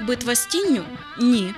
Битва з тінню? Ні.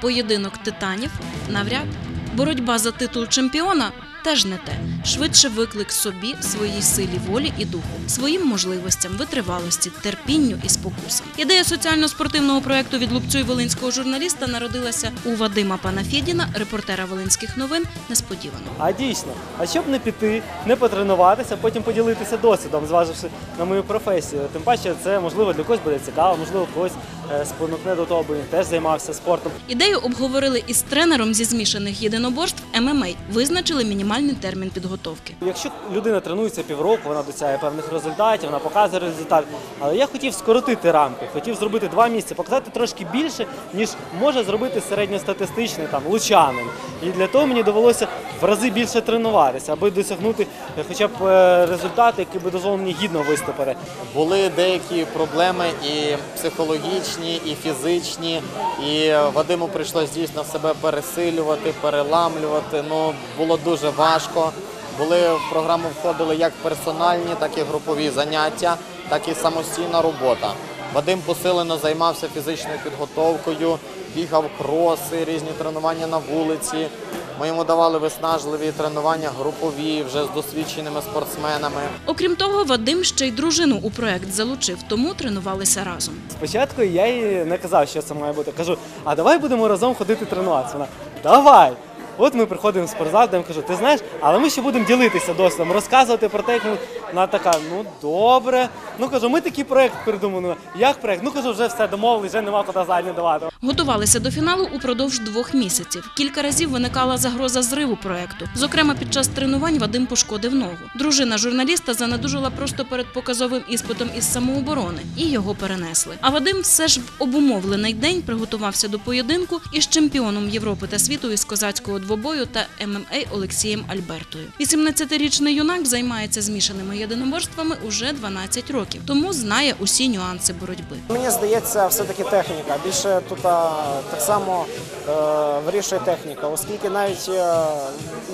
Поєдинок титанів? Навряд. Боротьба за титул чемпіона? Теж не те. Швидше виклик собі, своїй силі волі і духу, своїм можливостям, витривалості, терпінню і спокусам. Ідея соціально-спортивного проекту від Лупцю і волинського журналіста народилася у Вадима Панафєдіна, репортера Волинських новин, несподівано. А дійсно, а щоб не піти, не потренуватися, потім поділитися досвідом, зваживши на мою професію. Тим паче, це можливо для когось буде цікаво, можливо, когось е, спонукне до того, бо він теж займався спортом. Ідею обговорили із тренером зі змішаних єдиноборств ММА, визначили мінімальний термін підготовки. Якщо людина тренується півроку, вона досягає певних результатів, вона показує результат. Але я хотів скоротити рамки, хотів зробити два місяці, показати трошки більше, ніж може зробити середньостатистичний там лучанин. І для того мені довелося в рази більше тренуватися, аби досягнути хоча б е, результати, які би дозволили мені гідно виступити. Були деякі проблеми і психологічні, і фізичні, і Вадиму прийшлось дійсно себе пересилювати, переламлювати. Ну було дуже важко. Були в програму входили як персональні, так і групові заняття, так і самостійна робота. Вадим посилено займався фізичною підготовкою, бігав кроси, різні тренування на вулиці. Ми йому давали виснажливі тренування групові вже з досвідченими спортсменами. Окрім того, Вадим ще й дружину у проект залучив, тому тренувалися разом. Спочатку я їй не казав, що це має бути. Кажу, а давай будемо разом ходити тренуватися. Вона давай. От ми приходимо в спортзал, де кажу, ти знаєш, але ми ще будемо ділитися досвідом, розказувати про те, як ми- вона така, ну добре. Ну кажу, ми такий проект придумали. Як проект? Ну кажу, вже все домовились, вже нема куди задні давати. Готувалися до фіналу упродовж двох місяців. Кілька разів виникала загроза зриву проекту. Зокрема, під час тренувань Вадим пошкодив ногу. Дружина журналіста занедужила просто перед показовим іспитом із самооборони і його перенесли. А Вадим все ж в обумовлений день приготувався до поєдинку із чемпіоном Європи та світу із козацького двобою та ММА Олексієм Альбертою. 18-річний юнак займається змішаними єдиноборствами уже 12 років, тому знає усі нюанси боротьби. Мені здається, все-таки техніка. Більше тут так само е, вирішує техніка, оскільки навіть е,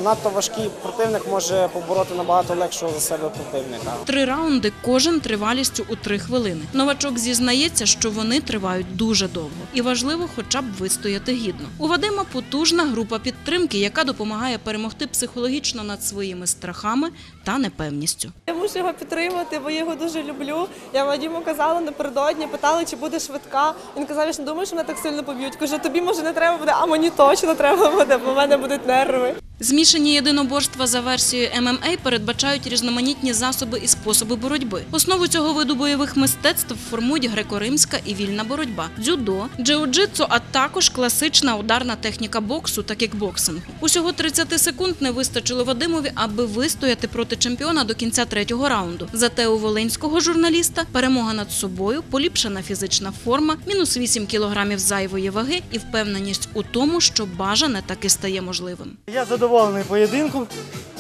надто важкий противник може побороти набагато легшого за себе противника. Три раунди кожен тривалістю у три хвилини. Новачок зізнається, що вони тривають дуже довго, і важливо, хоча б вистояти гідно. У Вадима потужна група підтримки, яка допомагає перемогти психологічно над своїми страхами та непевністю. Я мушу його підтримати, бо я його дуже люблю. Я Вадіму казала напередодні, питали, чи буде швидка. Він казав, ж не думаю, що мене так сильно поб'ють. Кажу, тобі може не треба буде, а мені точно треба буде, бо в мене будуть нерви. Змішані єдиноборства за версією ММА передбачають різноманітні засоби і способи боротьби. Основу цього виду бойових мистецтв формують греко-римська і вільна боротьба, дзюдо, джиу-джитсу, а також класична ударна техніка боксу та кікбоксингу. Усього 30 секунд не вистачило Вадимові, аби вистояти проти чемпіона до кінця третього раунду. Зате у волинського журналіста перемога над собою, поліпшена фізична форма, мінус 8 кілограмів зайвої ваги і впевненість у тому, що бажане таки стає можливим. Я задоволений поєдинком.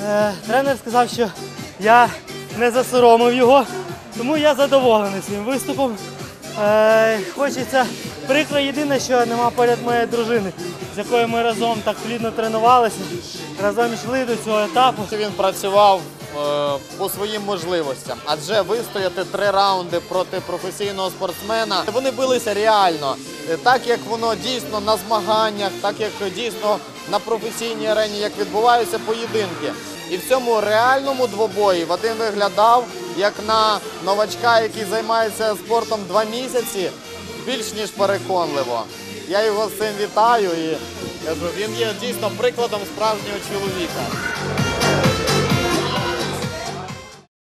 Е, тренер сказав, що я не засоромив його, тому я задоволений своїм виступом. Е, хочеться прикро єдине, що нема поряд моєї дружини, з якою ми разом так плідно тренувалися, разом йшли до цього етапу. Він працював е, по своїм можливостям, адже вистояти три раунди проти професійного спортсмена вони билися реально, так як воно дійсно на змаганнях, так як дійсно на професійній арені, як відбуваються поєдинки. І в цьому реальному двобої Вадим виглядав як на новачка, який займається спортом два місяці, більш ніж переконливо. Я його з цим вітаю і кажу, він є дійсно прикладом справжнього чоловіка.